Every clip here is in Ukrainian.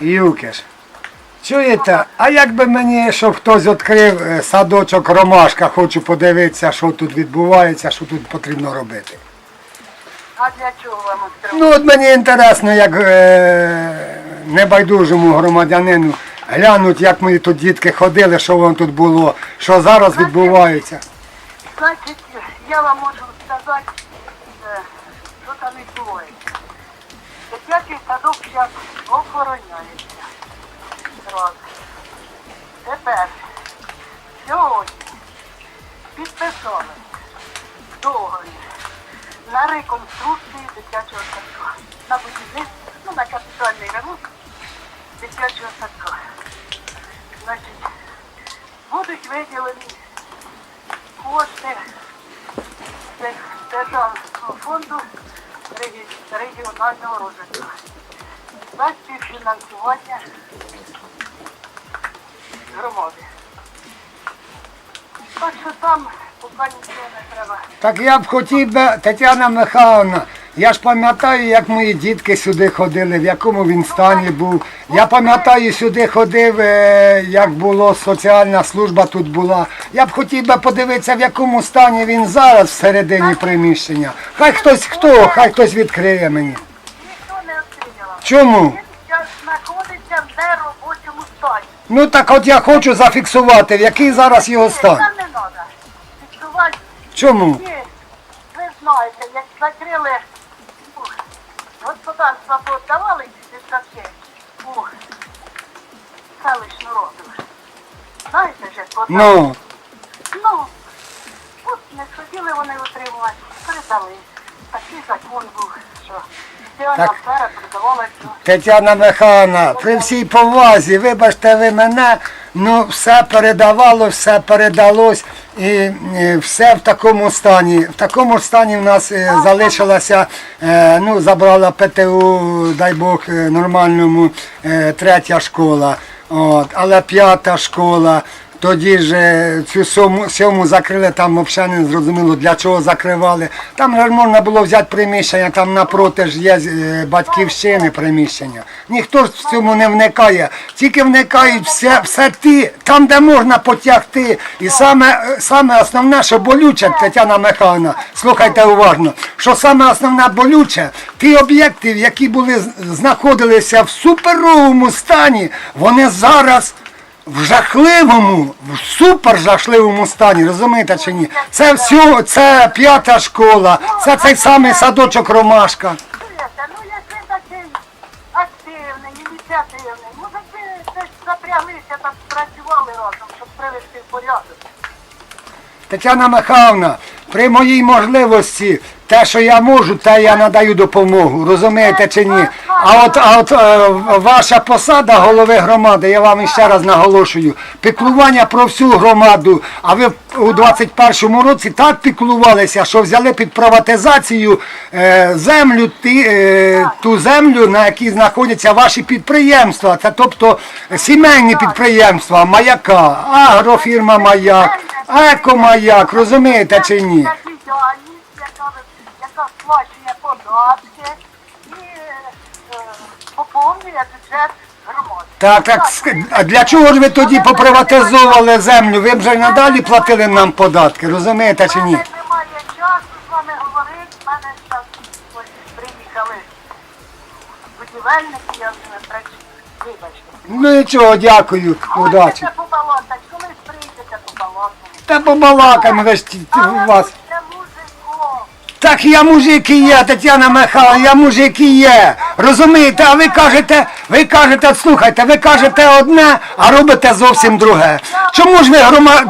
Юкиш. Чуєте, а якби мені, щоб хтось відкрив е, садочок Ромашка, хочу подивитися, що тут відбувається, що тут потрібно робити. А для чого вам відкривати? Ну от мені інтересно, як е, небайдужому громадянину глянуть, як мої тут дітки ходили, що воно тут було, що зараз відбувається. Значить, я вам можу сказати, е, що там відбувається. Садок зараз охороняється. Раз. Тепер, сьогодні підписали договір на реконструкцію дитячого садка. На будівництво, ну, на капітальний ремонт дитячого садка. Значить, будуть виділені кошти Державного фонду регіонального розвитку. За співфінансування громади. Так що там поки нічого не треба. Так я б хотів би, Тетяна Михайловна, я ж пам'ятаю, як мої дітки сюди ходили, в якому він стані був. Я пам'ятаю, сюди ходив, е, як було соціальна служба тут була. Я б хотів би подивитися, в якому стані він зараз всередині приміщення. Хай хтось хто, хай хтось відкриє мені. Чому? Зараз знаходиться в неробочому стані. Ну так от я хочу зафіксувати, в який зараз його стан. Там не треба. Фіксувати Чому? Ні, ви знаєте, як закрили ну, господарства подавали дитячі у селищну роду. Знаєте ж, як подали? Ну, Ну, от не хотіли вони утримувати, передали. Такий закон був, що Так. Тетяна Михайловна, при всій повазі, вибачте ви мене, ну все передавало, все передалось і е, все в такому стані. В такому стані в нас е, залишилася, е, ну забрала ПТУ, дай Бог, е, нормальному е, третя школа, от, але п'ята школа. Тоді ж е, цю сьому, сьому закрили, там взагалі не зрозуміло для чого закривали. Там ж можна було взяти приміщення, там напроти ж є е, батьківщини приміщення. Ніхто ж в цьому не вникає. Тільки вникають все, все ті, там, де можна потягти. І саме, е, саме основне, що болюче, Тетяна Михайловна, слухайте уважно, що саме основне болюче, ті об'єкти, які були знаходилися в суперовому стані, вони зараз в жахливому, в супер жахливому стані, розумієте чи ні? Це все, це п'ята школа, це цей самий садочок Ромашка. Чуєте, ну як ви такий активний, ініціативний, може запряглися та працювали разом, щоб привести порядок. Тетяна Михайловна, при моїй можливості, те, що я можу, те я надаю допомогу, розумієте чи ні? А от, а от е, ваша посада голови громади, я вам іще раз наголошую, піклування про всю громаду, а ви у 21-му році так піклувалися, що взяли під приватизацію е, землю, ті, е, ту землю, на якій знаходяться ваші підприємства, це тобто сімейні підприємства, маяка, агрофірма Маяк, екомаяк, розумієте чи ні? Як діяльність, яка, ви- яка сплачує і е, поповнює бюджет громади. Так, так, ск- а для чого ж ви тоді поприватизовували землю? Ви б вже й надалі платили нам податки, розумієте чи У ні? мене немає часу з вами говорити, в мене ось приїхали будівельники, я з ними працюю. Вибачте. Ну нічого, дякую, удачі. Хочете колись прийдете побалакати. Та побалакаємо, ви ж ті- ті- у вас. Так я мужик і є, Тетяна Михайловна, я мужик і є. Розумієте, а ви кажете, ви кажете, слухайте, ви кажете одне, а робите зовсім друге. Чому ж ви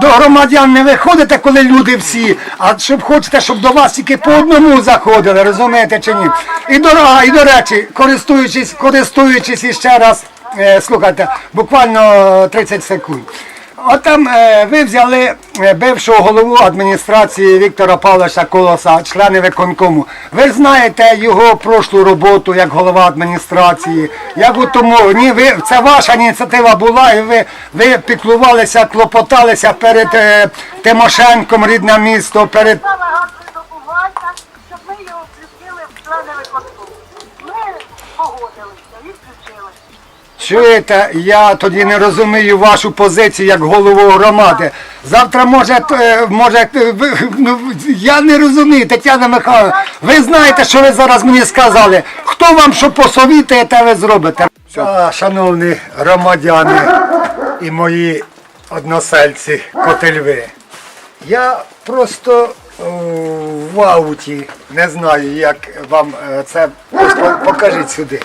до громадян не виходите, коли люди всі, а щоб хочете, щоб до вас тільки по одному заходили, розумієте чи ні? І до, а, і до речі, користуючись, користуючись іще раз, е, слухайте, буквально 30 секунд. От там е, ви взяли е, бившого голову адміністрації Віктора Павловича Колоса, члени виконкому. Ви знаєте його прошлу роботу як голова адміністрації. Як у тому, ні, ви це ваша ініціатива була, і ви, ви піклувалися, клопоталися перед е, Тимошенком, рідне місто, перед Саме гарне добування, щоб ми його включили в члени виконкому. Ми погодилися, відключили. лишилось. Чуєте, я тоді не розумію вашу позицію як голову громади. Завтра може, е, може е, ви, ну, я не розумію, Тетяна Михайловна, ви знаєте, що ви зараз мені сказали. Хто вам що посовітує, те ви зробите. А, шановні громадяни і мої односельці, котельви. Я просто в ауті, не знаю, як вам е, це покажіть сюди.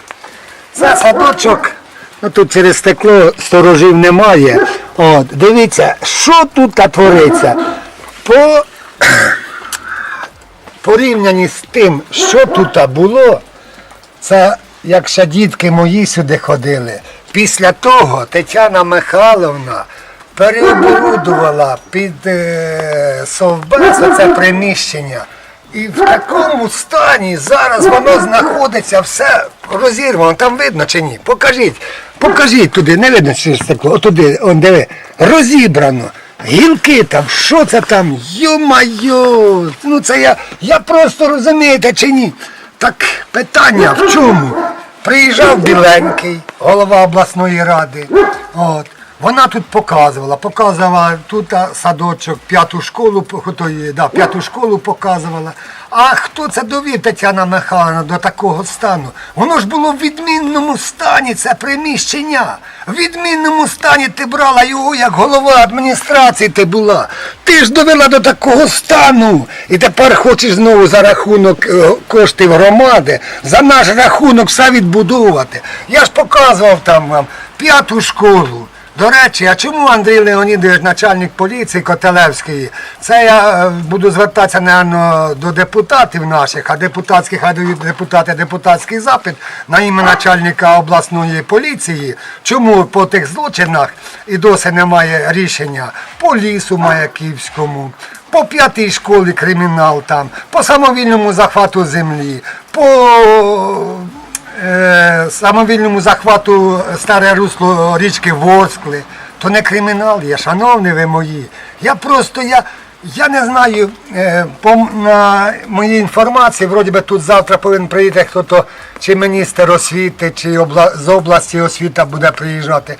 Це садочок. Ну тут через стекло сторожів немає. От, дивіться, що тут твориться. По порівнянні з тим, що тут було, це як ще дітки мої сюди ходили. Після того Тетяна Михайловна переоборудувала під е, совбез це приміщення. І в такому стані зараз воно знаходиться все розірвано. Там видно чи ні? Покажіть, покажіть туди, не видно через стекло, отуди, он диви, розібрано. Гілки там, що це там? Йо-майо! Ну це я, я просто розумієте чи ні? Так питання в чому? Приїжджав біленький, голова обласної ради. От. Вона тут показувала, показувала тут садочок, п'яту школу, да, п'яту школу показувала. А хто це довів Тетяна Михайловна до такого стану? Воно ж було в відмінному стані, це приміщення. В відмінному стані ти брала його як голова адміністрації ти була. Ти ж довела до такого стану. І тепер хочеш знову за рахунок е, коштів громади, за наш рахунок все відбудовувати. Я ж показував там вам п'яту школу. До речі, а чому Андрій Леонідович, начальник поліції Котелевської, це я е, буду звертатися, напевно, до депутатів наших, а депутатських, а депутати депутатський запит на ім'я начальника обласної поліції. Чому по тих злочинах і досі немає рішення по лісу Маяківському, по п'ятій школі кримінал там, по самовільному захвату землі, по самовільному захвату старе русло річки Ворскли, то не кримінал є, шановні ви мої. Я просто я, я не знаю, е, по на моїй інформації, вроді би тут завтра повинен приїхати хто-то, чи міністр освіти, чи обла, з області освіта буде приїжджати.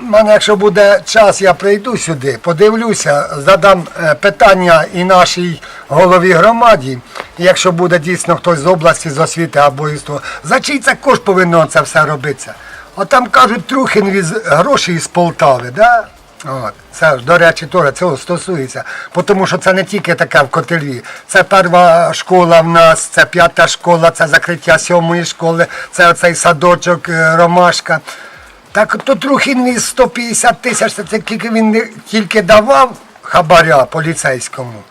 У мене, якщо буде час, я прийду сюди, подивлюся, задам е, питання і нашій голові громаді. Якщо буде дійсно хтось з області, з освіти або із того, за чий це кошт повинно це все робитися? От там кажуть, Трухін віз гроші із Полтави, да? От. Це ж, до речі, теж цього стосується. Тому що це не тільки таке в Котельві. Це перша школа в нас, це п'ята школа, це закриття сьомої школи, це оцей садочок е, Ромашка. Так то Трухін віз 150 тисяч, це тільки він тільки давав хабаря поліцейському.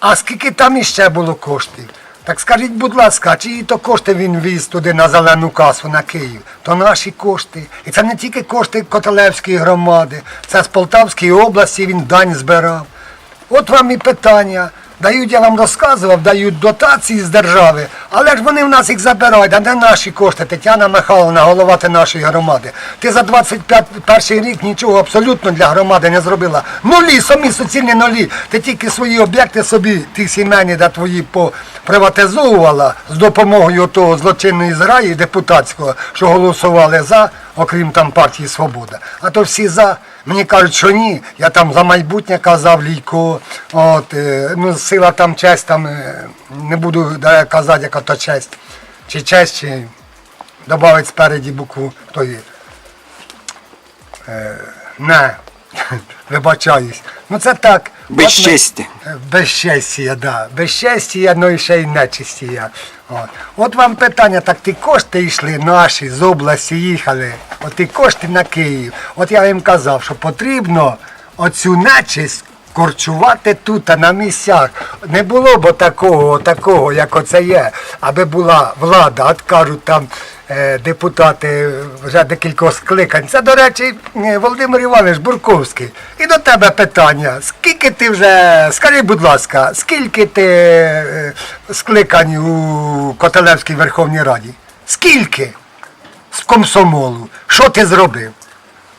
А скільки там іще було коштів? Так скажіть, будь ласка, чиї то кошти він віз туди на зелену касу на Київ? То наші кошти. І це не тільки кошти Котелевської громади, це з Полтавської області він дань збирав. От вам і питання. Дають, я вам розказував, дають дотації з держави, але ж вони в нас їх забирають, а де наші кошти? Тетяна Михайловна, голова нашої громади. Ти за 21 рік нічого абсолютно для громади не зробила. Нулі, самі суцільні нулі. Ти тільки свої об'єкти собі, ті сімейні, де твої поприватизовувала з допомогою того злочинної зграї депутатського, що голосували за, окрім там партії Свобода. А то всі за. Мені кажуть, що ні. Я там за майбутнє казав Лійко. От, е, ну, сила там честь, там е, не буду казати, яка то честь. Чи честь, чи додати спереді букву тої. Е, не. Вибачаюсь. Ну це так. Безчестя. Безчестя, да. Безчестя, ну і ще й нечистія. От. От вам питання, так ті кошти йшли наші з області їхали, от ті кошти на Київ. От я їм казав, що потрібно оцю нечисть корчувати тут, а на місцях. Не було б такого, такого, як оце є, аби була влада, от кажуть там депутати вже декількох скликань. Це, до речі, е, Володимир Іванович Бурковський. І до тебе питання. Скільки ти вже, скажи, будь ласка, скільки ти е, скликань у Котелевській Верховній Раді? Скільки? З комсомолу. Що ти зробив?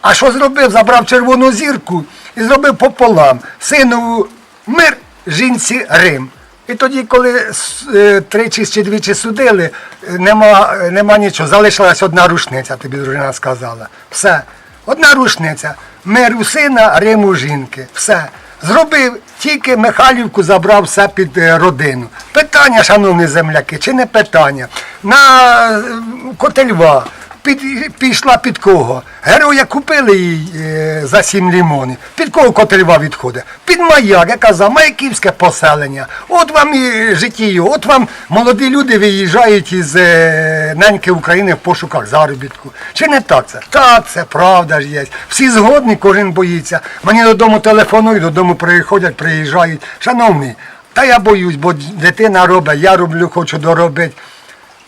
А що зробив? Забрав червону зірку і зробив пополам. Сину мир, жінці Рим. І тоді, коли е, тричі чи двічі судили, е, нема, е, нема нічого. Залишилась одна рушниця, тобі дружина сказала. Все. Одна рушниця. Мир у сина, Рим у жінки. Все. Зробив, тільки Михайлівку забрав все під родину. Питання, шановні земляки, чи не питання? На Котельва під, пішла під кого? Героя купили їй е, за сім лімонів. Під кого Котельва відходить? Під маяк, я казав, маяківське поселення. От вам і життєю, от вам молоді люди виїжджають із е, неньки України в пошуках заробітку. Чи не так це? Так, це правда ж є. Всі згодні, кожен боїться. Мені додому телефонують, додому приходять, приїжджають. Шановні, та я боюсь, бо дитина робить, я роблю, хочу доробити.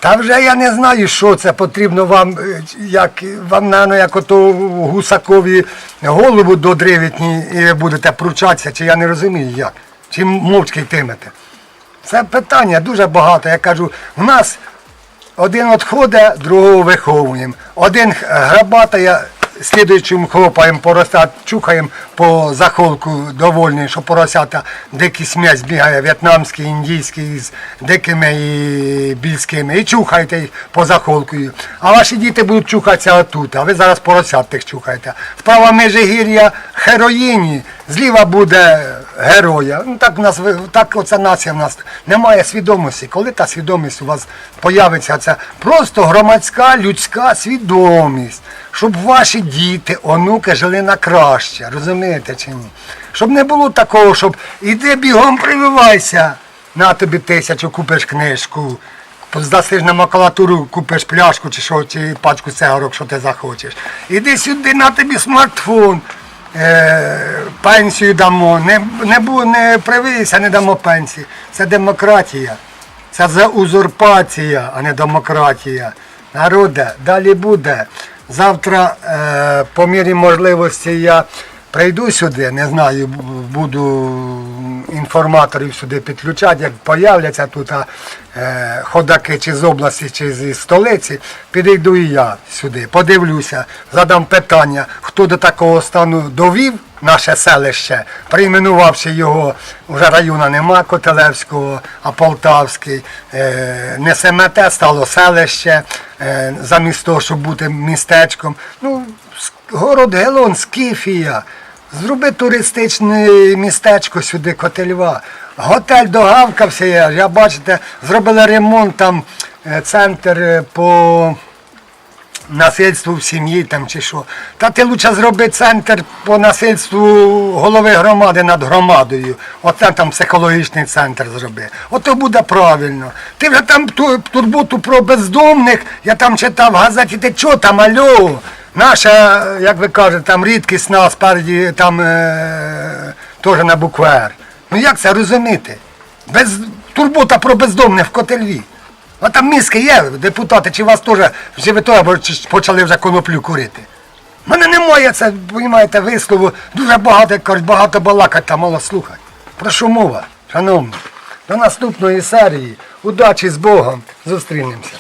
Та вже я не знаю, що це потрібно вам, е, як вам, наверное, як ото гусакові голову додривітні і будете пручатися, чи я не розумію як. Чи мовчки йтимете. Це питання дуже багато. Я кажу, в нас один відходить, другого виховуємо. Один грабатає, слідуючим хлопаємо, поросят, чухаємо по захолку довольний, що поросята дикий смесь бігає, в'єтнамський, індійський, з дикими і більськими. І чухаєте їх по захолку. А ваші діти будуть чухатися отут, а ви зараз поросят тих чухаєте. Справа межигір'я героїні, зліва буде героя. Ну так в нас так оця нація в нас немає свідомості. Коли та свідомість у вас появиться, це просто громадська людська свідомість, щоб ваші діти, онуки жили на краще. Розумієте чи ні? Щоб не було такого, щоб іди бігом прививайся, на тобі тисячу, купиш книжку. Здасиш на макулатуру, купиш пляшку чи що, чи пачку цигарок, що ти захочеш. Іди сюди, на тобі смартфон, е, пенсію дамо. Не, не, не привийся, не дамо пенсії. Це демократія. Це за узурпація, а не демократія. Народе, далі буде. Завтра, е, по мірі можливості, я прийду сюди, не знаю, буду інформаторів сюди підключати, як появляться тут е, ходаки чи з області, чи зі столиці, підійду і я сюди, подивлюся, задам питання, хто до такого стану довів наше селище, перейменувавши його, вже району нема Котелевського, а Полтавський, е, не семете, стало селище, е, замість того, щоб бути містечком. Ну, город Гелон, Скіфія. Зроби туристичне містечко сюди, Котельва. Готель догавкався, я, бачите, зробили ремонт там, е, центр е, по насильству в сім'ї там чи що. Та ти лучше зроби центр по насильству голови громади над громадою. Оце там психологічний центр зроби. Ото буде правильно. Ти вже там ту, турботу про бездомних, я там читав в газеті, ти чого там, альо? Наша, як ви кажете, там рідкісна спереді там е, теж на букву «Р». Ну як це розуміти? Без, турбота про бездомних в котельві. А там мізки є, депутати, чи вас теж живете або почали вже коноплю курити? У мене немає це, розумієте, вислову. Дуже багато, кажуть, багато балакать та мало слухати. Про що мова, шановні? До наступної серії. Удачі з Богом. Зустрінемося.